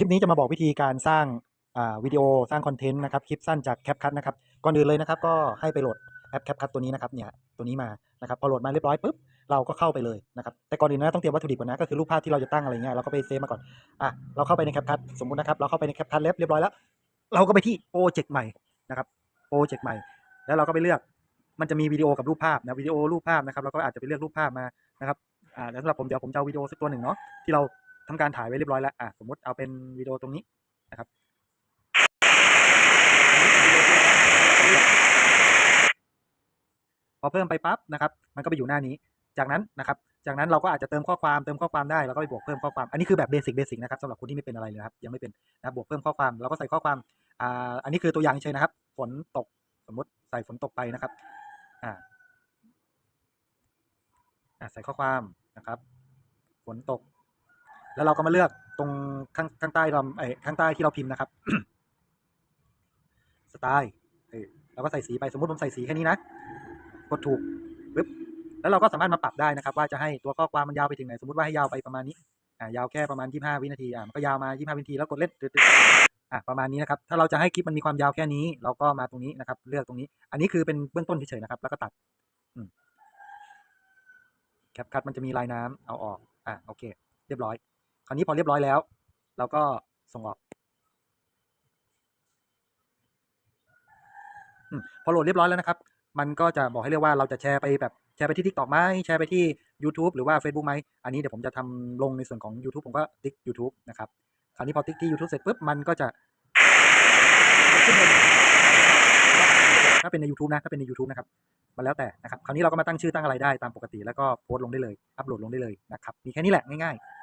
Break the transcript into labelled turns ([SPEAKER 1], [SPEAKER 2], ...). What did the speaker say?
[SPEAKER 1] ลิปนี้จะมาบอกวิธีการสร้างวิดีโอสร้างคอนเทนต์นะครับคลิปสั้นจาก CapCut นะครับก่อนอื่นเลยนะครับ ก็ให้ไปโหลดแอป CapCut ตัวนี้นะครับเนี่ยตัวนี้มานะครับพอโหลดมาเรียบร้อยปุ๊บเราก็เข้าไปเลยนะครับแต่ก่อนอื่นนะต้องเตรียมวัตถุดิบก่อนนะก็คือรูปภาพที่เราจะตั้งอะไรเงี้ยเราก็ไปเซฟมาก่อนอะเราเข้าไปใน CapCut สมมุตินะครับเราเข้าไปใน CapCut เรียบร้อยแล้วเราก็ไปที่โปรเจกต์ใหม่นะครับโปรเจกต์ใหม่ แล้วเราก็ไปเลือกมันจะมีวิดีโอกับรูปภาพนะวิดีโอรูปภาพนะครับเราก็อาจจะไปเลือกรูปภาพมานะครับอ่าแล้วสำหรับผมเดี๋ยวผมจะเอาวิดีโอสักตัวหนึ่งเนาะที่เรา ทำการถ่ายไว้เรียบร้อยแล้วอะสมมติเอาเป็นวิดีโอตรงนี้นะครับพอเพิ่มไปปั๊บนะครับ มันก็ไปอยู่หน้านี้ จากนั้นนะครับ จากนั้นเราก็อาจจะเติมข้อความเติมข้อความได้แล้วก็ไปบวกเพิ่มข้อความ อันนี้คือแบบเบสิกเบสิกนะครับสำหรับคนที่ไม่เป็นอะไรเลยนะครับยังไม่เป็นนะบบวกเพิ่มข้อความเราก็ใส่ข้อความอ่าอันนี้คือตัวอย่างเฉยนะครับ ฝนตกสมมติใส่ฝนตกไปนะครับอ่าอ่าใส่ข้อความนะครับ ฝนตก แล้วเราก็มาเลือกตรงข้างข้างใต้เราไอ้ยข้างใต้ที่เราพิมพ์นะครับสไตล์เออเราก็ใส่สีไปสมมติผมใส่สีแค่นี้นะกดถูกปึ๊บแล้วเราก็สามารถมาปรับได้นะครับ ว่าจะให้ตัวข้อความมันยาวไปถึงไหนสมมติว่าให้ยาวไปประมาณนี้อ่ายาวแค่ประมาณ 25 วินาทีอ่ามันก็ยาวมา 25 วินาทีแล้วกดเล่นอ่าประมาณนี้นะครับ ถ้าเราจะให้คลิปมันมีความยาวแค่นี้ เราก็มาตรงนี้นะครับ เลือกตรงนี้ อันนี้คือเป็นเบื้องต้นเฉยๆนะครับ แล้วก็ตัดแคปคัดมันจะมีลายน้ำเอาออกอ่าโอเค เรียบร้อย ราวนี้พอเรียบร้อยแล้ว เราก็ส่งออกพอโหลดเรียบร้อยแล้วนะครับ มันก็จะบอกให้เรียกว่าเราจะแชร์ไปแบบแชร์ไปที่ TikTok ไหมแชร์ไปที่ YouTube หรือว่า Facebook ไหมอันนี้เดี๋ยวผมจะทำลงในส่วนของ YouTube ผมก็ติ๊ก YouTube นะครับ คราวนี้พอติ๊กที่ YouTube เสร็จปุ๊บมันก็จะ ถ้าเป็นใน YouTube นะถ้าเป็นใน YouTube นะครับมันแล้วแต่นะครับ คราวนี้เราก็มาตั้งชื่อตั้งอะไรได้ตามปกติแล้วก็โพสต์ลงได้เลย อัปโหลดลงได้เลยนะครับ มีแค่นี้แหละง่ายๆ